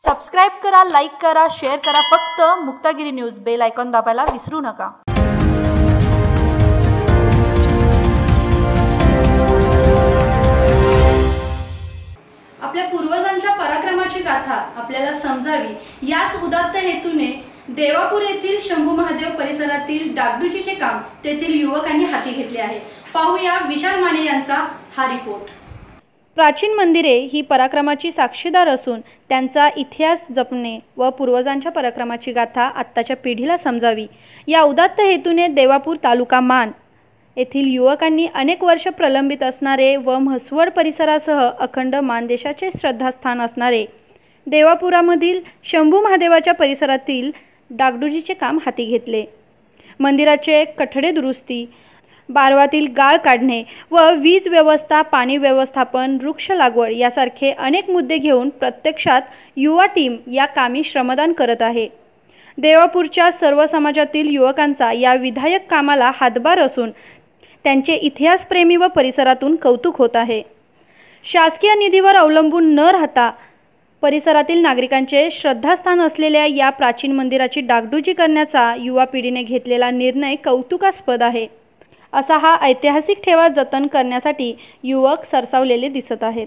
Subscribe करा like करा share करा. फक्त मुक्तागिरी न्यूज बेल आयकॉन दाबायला विसरू नका. आपल्या पूर्वजांच्या पराक्रमाची गाथा आपल्याला समजावी. याच उदात्त हेतूने देवापूर येथील शंभू महादेव परिसरातील डागडुजीचे काम तेथील युवकांनी हाती घेतले आहे. पाहूया विशाल माने यांचा हा रिपोर्ट प्राचीन मंदिरे ही पराक्रमाची साक्षीदार असून त्यांचा इतिहास जपणे व पूर्वजांच्या पराक्रमाची गाथा आत्ताच्या पिढीला समजावी. या उदात्त हेतूने देवापूर तालुका मान येथील युवकांनी अनेक वर्ष प्रलंबित असणारे व म्हसवड परिसरासह अखंड मानदेशाचे श्रद्धास्थान असणारे देवापुरामधील शंभू महादेवाच्या परिसरातील डागडुजीचे काम हाती घेतले. मंदिराचे कठडे दुरुस्ती बारवातील गाळ काढणे व वीज व्यवस्था पाणी व्यवस्थापन वृक्ष लागवड यासारखे अनेक मुद्दे घेऊन प्रत्यक्षात युवा टीम या कामी श्रमदान करत आहे. देवापूरच्या सर्व समाजातील युवकांचा या विधायक कामाला हातभार असून त्यांचे इतिहासप्रेमी व परिसरातून कौतुक होत आहे. शासकीय निधीवर अवलंबून न राहता परिसरातील नागरिकांचे श्रद्धास्थान असलेल्या या प्राचीन मंदिराची डागडुजी करण्याचा युवा पिढीने घेतलेला निर्णय कौतुकास्पद आहे. असा हा ऐतिहासिक ठेवा जतन करण्यासाठी युवक सरसावलेले दिसत आहेत.